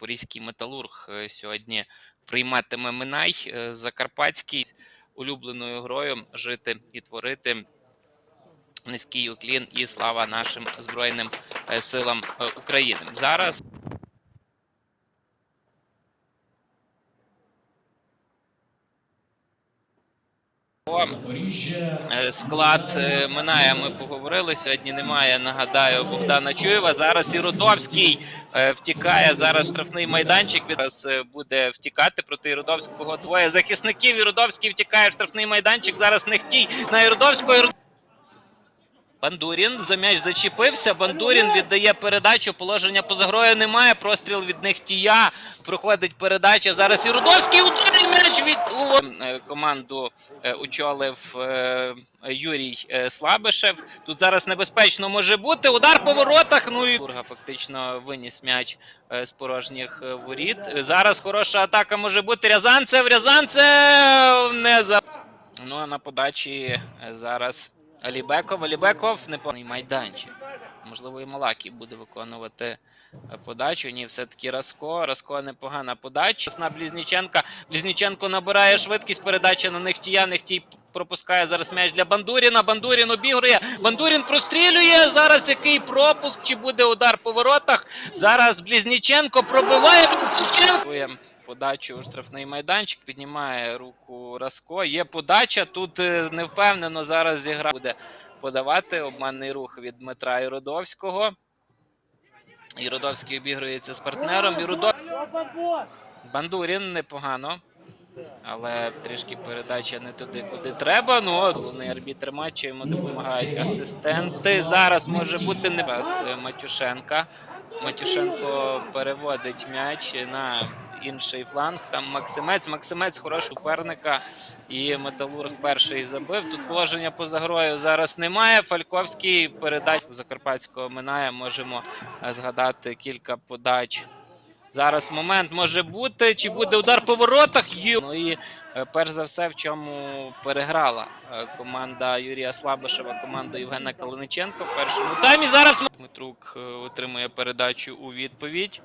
запорізький металург е, сьогодні прийматиме Минай е, Закарпатський улюбленою грою жити і творити. Низький уклін і слава нашим Збройним е, силам України. Зараз склад е, минає. Ми поговорили. Сьогодні немає. Нагадаю, Богдана Чуєва. Зараз і Рудовський е, втікає. Зараз штрафний майданчик. Зараз е, буде втікати проти Іродовського. Двоє захисників. Іродовський втікає в штрафний майданчик. Зараз Нехтій на Іродовського. Бандурін за м'яч зачепився. Бандурін віддає передачу. Положення поза грою немає. Простріл від Нехтія. Проходить передача. Зараз і Рудовський удар. І М'яч від у Е, команду е, очолив е, Юрій Слабишев. Тут зараз небезпечно може бути. Удар по воротах. Ну і Бурга фактично виніс м'яч з порожніх воріт. Зараз хороша атака може бути. Рязанцев. Рязанцев не за. Ну а на подачі зараз Алібеков. Алібеков неповний майданчик. Можливо, і Малакій буде виконувати е, подачу. Ні, все-таки Раско. Раско непогана подача. На Блізніченка. Блізніченко набирає швидкість. Передача на Нехтія. Нехтій пропускає зараз м'яч для Бандуріна. Бандурін обігрує. Бандурін прострілює. Зараз який пропуск? Чи буде удар по воротах? Зараз Блізніченко пробиває. Блізніченко. Подачу у штрафний майданчик, піднімає руку Раско. Є подача. Тут е, не впевнено зараз зігра буде подавати обманний рух від Дмитра Іродовського. Іродовський обігрується з партнером. Іродов... Бандурін непогано. Але трішки передача не туди, куди треба. Ну, головний арбітр матчу йому допомагають асистенти. Зараз може бути не раз Матюшенка. Матюшенко переводить м'яч на інший фланг. Там Максимець. Максимець хороший суперника. І Металург перший забив. Тут положення поза грою зараз немає. Фальковський передач Закарпатського минає. Можемо згадати кілька подач. Зараз момент може бути. Чи буде удар по воротах? Є. Ну і е, перш за все, в чому переграла е, команда Юрія Слабишева, команда Євгена Калиниченка в першому таймі. Зараз Дмитрук е, отримує передачу у відповідь.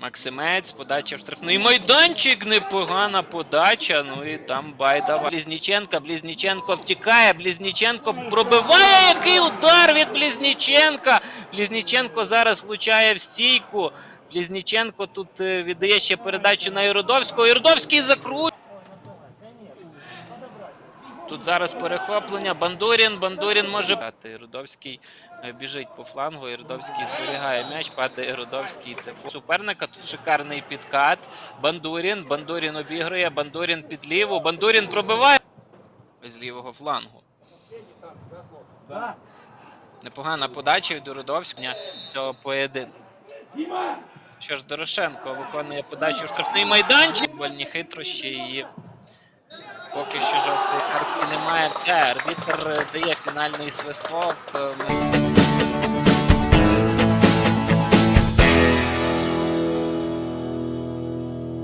Максимець, подача в штрафний майданчик, непогана подача. Ну і там Байдава. Блізніченка, Блізніченко втікає. Блізніченко пробиває. Який удар від Блізніченка. Блізніченко зараз влучає в стійку. Блізніченко тут е, віддає ще передачу на Іродовського. Іродовський закручує. Тут зараз перехоплення. Бандурін. Бандурін може. Рудовський е, біжить по флангу. і Рудовський зберігає м'яч. Падає Рудовський. Це суперника. Тут шикарний підкат. Бандурін. Бандурін обігрує. Бандурін під ліву. Бандурін пробиває з лівого флангу. Непогана подача від Рудовського цього поєдинку. Що ж, Дорошенко виконує подачу в штрафний майданчик. Вольні хитрощі і Поки що жовтої картки немає. Все, арбітр дає фінальний свисток.